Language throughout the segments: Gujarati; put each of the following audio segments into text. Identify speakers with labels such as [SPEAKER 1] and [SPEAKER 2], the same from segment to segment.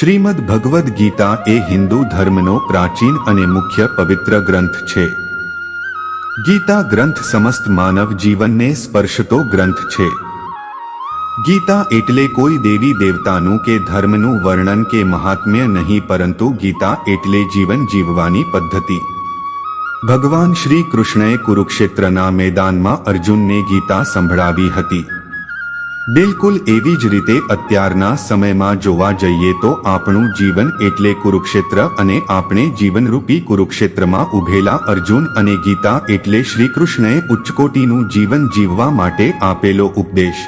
[SPEAKER 1] શ્રીમદ ભગવદ્ ગીતા એ હિન્દુ ધર્મનો પ્રાચીન અને મુખ્ય પવિત્ર ગ્રંથ છે. ગીતા ગ્રંથ સમસ્ત માનવ જીવનને સ્પર્શતો ગ્રંથ છે. ગીતા એટલે કોઈ દેવી દેવતાનું કે ધર્મનું વર્ણન કે મહાત્મ્ય નહીં પરંતુ ગીતા એટલે જીવન જીવવાની પદ્ધતિ. ભગવાન શ્રી કૃષ્ણએ કુરુક્ષેત્રના મેદાનમાં અર્જુનને ગીતા સંભળાવી હતી. બિલકુલ એવી જ રીતે અત્યારના સમયમાં જોવા જઈએ તો આપણું જીવન એટલે કુરુક્ષેત્ર અને આપણે જીવનરૂપી કુરુક્ષેત્રમાં ઉભેલા અર્જુન અને ગીતા એટલે શ્રી કૃષ્ણએ ઉચ્ચકોટીનું જીવન જીવવા માટે આપેલો ઉપદેશ.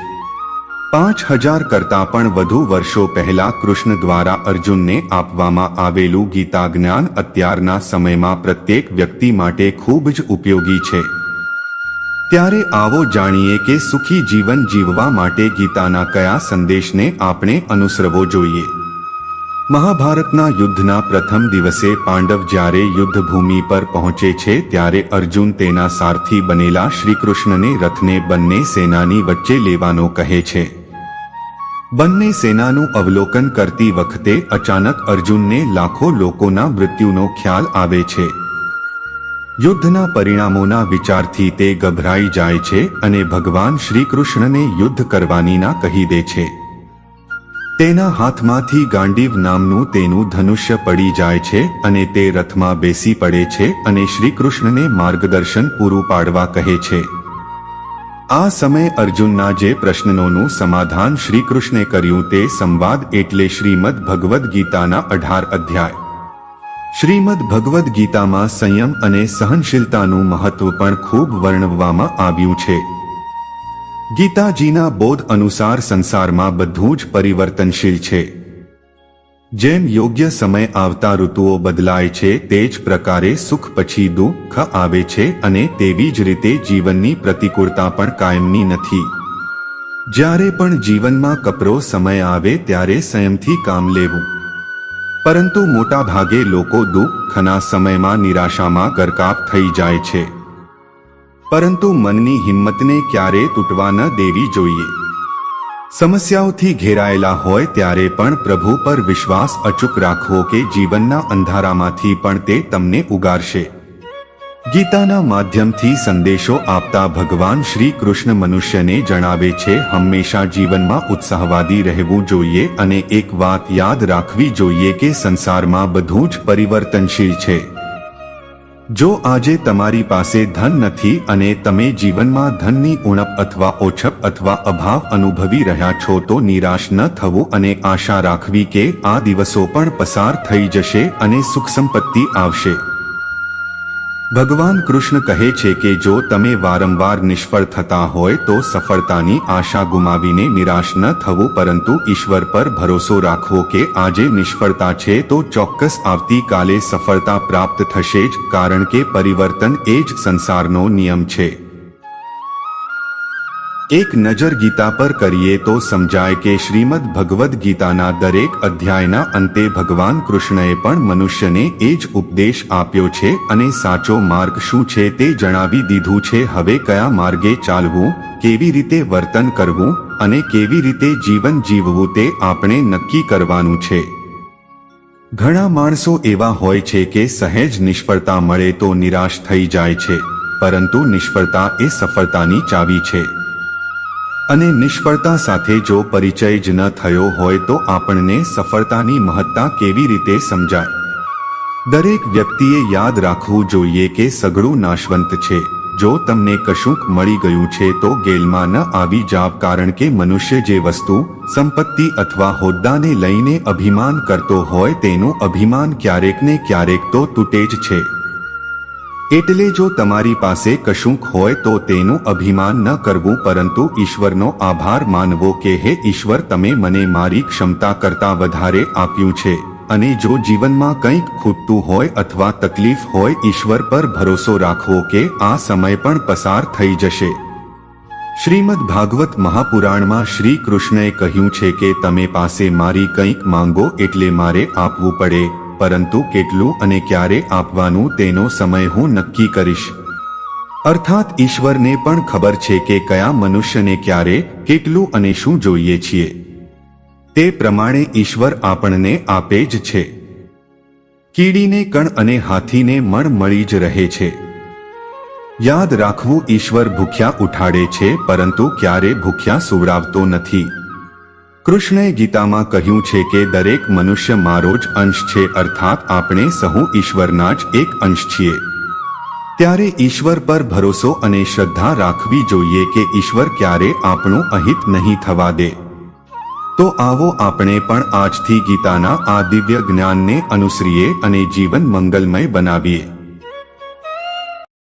[SPEAKER 1] પાંચ હજાર કરતાં પણ વધુ વર્ષો પહેલા કૃષ્ણ દ્વારા અર્જુનને આપવામાં આવેલું ગીતા જ્ઞાન અત્યારના સમયમાં પ્રત્યેક વ્યક્તિ માટે ખૂબ જ ઉપયોગી છે. ત્યારે આવો જાણીએ કે સુખી જીવન જીવવા માટે ગીતાના કયા સંદેશને આપણે અનુસરવો જોઈએ. મહાભારતના યુદ્ધના પ્રથમ દિવસે પાંડવ જ્યારે યુદ્ધભૂમિ પર પહોંચે છે ત્યારે અર્જુન તેના સારથી બનેલા શ્રીકૃષ્ણને રથને બંને સેનાની વચ્ચે લેવાનો કહે છે. બંને સેનાનું અવલોકન કરતી વખતે અચાનક અર્જુનને લાખો લોકોના મૃત્યુનો ખ્યાલ આવે છે. યુદ્ધના પરિણામોના વિચારથી તે ગભરાઈ જાય છે અને ભગવાન શ્રી કૃષ્ણને યુદ્ધ કરવાની ના કહી દે છે. તેના હાથમાંથી ગાંડીવ નામનું તેનું ધનુષ્ય પડી જાય છે અને તે રથમાં બેસી પડે છે અને શ્રી કૃષ્ણને માર્ગદર્શન પૂરું પાડવા કહે છે. આ સમય અર્જુનના જે પ્રશ્નોનું સમાધાન શ્રી કૃષ્ણે કર્યું તે સંવાદ એટલે શ્રીમદ ભગવદ્ ગીતાના અઢાર અધ્યાય. શ્રીમદ ભગવદ્ ગીતામાં સંયમ અને સહનશીલતાનું મહત્વ પણ ખૂબ વર્ણવવામાં આવ્યું છે. ગીતાજીના બોધ અનુસાર સંસારમાં બધું જ પરિવર્તનશીલ છે. જેમ યોગ્ય સમય આવતા ઋતુઓ બદલાય છે, તે જ પ્રકારે સુખ પછી દુઃખ આવે છે અને તેવી જ રીતે જીવનની પ્રતિકૂળતા પણ કાયમની નથી. જ્યારે પણ જીવનમાં કપરો સમય આવે ત્યારે સંયમથી કામ લેવું. પરંતુ મોટા ભાગે લોકો દુઃખના સમયમાં નિરાશામાં ગરકાપ થઈ જાય છે. પરંતુ મનની હિંમતને ક્યારે તૂટવા ન દેવી જોઈએ. સમસ્યાઓથી ઘેરાયેલા હોય ત્યારે પણ પ્રભુ પર વિશ્વાસ અચૂક રાખવો કે જીવનના અંધારામાંથી પણ તે તમને ઉગારશે. ગીતાના માધ્યમથી સંદેશો આપતા ભગવાન શ્રી કૃષ્ણ મનુષ્યને જણાવે છે, હંમેશા જીવનમાં ઉત્સાહવાદી રહેવું જોઈએ અને એક વાત યાદ રાખવી જોઈએ કે સંસારમાં બધું જ પરિવર્તનશીલ છે. જો આજે તમારી પાસે ધન નથી અને તમે જીવનમાં ધનની ઉણપ અથવા ઓછપ અથવા અભાવ અનુભવી રહ્યા છો, તો નિરાશ ન થવું અને આશા રાખવી કે આ દિવસો પણ પસાર થઈ જશે અને સુખ સંપત્તિ આવશે. ભગવાન કૃષ્ણ કહે છે કે જો તમે વારંવાર નિષ્ફળ થતા હોય તો સફળતાની આશા ગુમાવીને નિરાશ ન થવું, પરંતુ ઈશ્વર પર ભરોસો રાખવો કે આજે નિષ્ફળતા છે તો ચોક્કસ આવતીકાલે સફળતા પ્રાપ્ત થશે જ, કારણ કે પરિવર્તન એ જ સંસારનો નિયમ છે. એક નજર ગીતા પર કરીએ તો સમજાય કે શ્રીમદ ભગવદ્ ગીતાના દરેક અધ્યાયના અંતે ભગવાન કૃષ્ણએ પણ મનુષ્યને એ જ ઉપદેશ આપ્યો છે અને સાચો માર્ગ શું છે તે જણાવી દીધું છે. હવે કયા માર્ગે ચાલવું, કેવી રીતે વર્તન કરવું અને કેવી રીતે જીવન જીવવું તે આપણે નક્કી કરવાનું છે. ઘણા માણસો એવા હોય છે કે સહેજ નિષ્ફળતા મળે તો નિરાશ થઈ જાય છે, પરંતુ નિષ્ફળતા એ સફળતાની ચાવી છે. અને નિષ્ફળતા સાથે જો પરિચય જ ન થયો હોય તો આપણને સફળતાની મહત્તા કેવી રીતે સમજાય? દરેક વ્યક્તિએ યાદ રાખવું જોઈએ કે સઘળું નાશવંત છે. જો તમને કશુંક મળી ગયું છે તો ગેલમાં ન આવી જાવ કારણ કે મનુષ્ય જે વસ્તુ, સંપત્તિ અથવા હોદ્દાને લઈને અભિમાન કરતો હોય તેનું અભિમાન ક્યારેક ને ક્યારેક તો તૂટે જ છે. એટલે જો તમારી પાસે કશુંક હોય તો તેનું અભિમાન ન કરવું, પરંતુ ઈશ્વરનો આભાર માનવો કે, હે ઈશ્વર, તમે મને મારી ક્ષમતા કરતાં વધારે આપ્યું છે. અને જો જીવનમાં કંઈક ખૂટતું હોય અથવા તકલીફ હોય, ઈશ્વર પર ભરોસો રાખવો કે, આ સમય પણ પસાર થઈ જશે. શ્રીમદ ભાગવત મહાપુરાણમાં શ્રી કૃષ્ણએ કહ્યું છે કે, તમે પાસે મારી કંઈક માંગો એટલે મારે આપવું પડે. પરંતુ કેટલું અને ક્યારે આપવાનું તેનો સમય હું નક્કી કરીશ. અર્થાત ઈશ્વરને પણ ખબર છે કે કયા મનુષ્યને ક્યારે, કેટલું અને શું જોઈએ છીએ. તે પ્રમાણે ઈશ્વર આપણને આપે જ છે. કીડીને કણ અને હાથીને મણ મળી જ રહે છે. યાદ રાખવું ઈશ્વર ભૂખ્યા ઉઠાડે છે પરંતુ ક્યારે ભૂખ્યા સુવડાવતો નથી. કૃષ્ણએ ગીતામાં કહ્યું છે કે દરેક મનુષ્ય મારો જ અંશ છે, અર્થાત આપણે સહુ ઈશ્વરના જ એક અંશ છીએ. ત્યારે ઈશ્વર પર ભરોસો અને શ્રદ્ધા રાખવી જોઈએ કે ઈશ્વર ક્યારે આપણું અહિત નહીં થવા દે. તો આવો આપણે પણ આજથી ગીતાના આ દિવ્ય જ્ઞાનને અનુસરીએ અને જીવન મંગલમય બનાવીએ.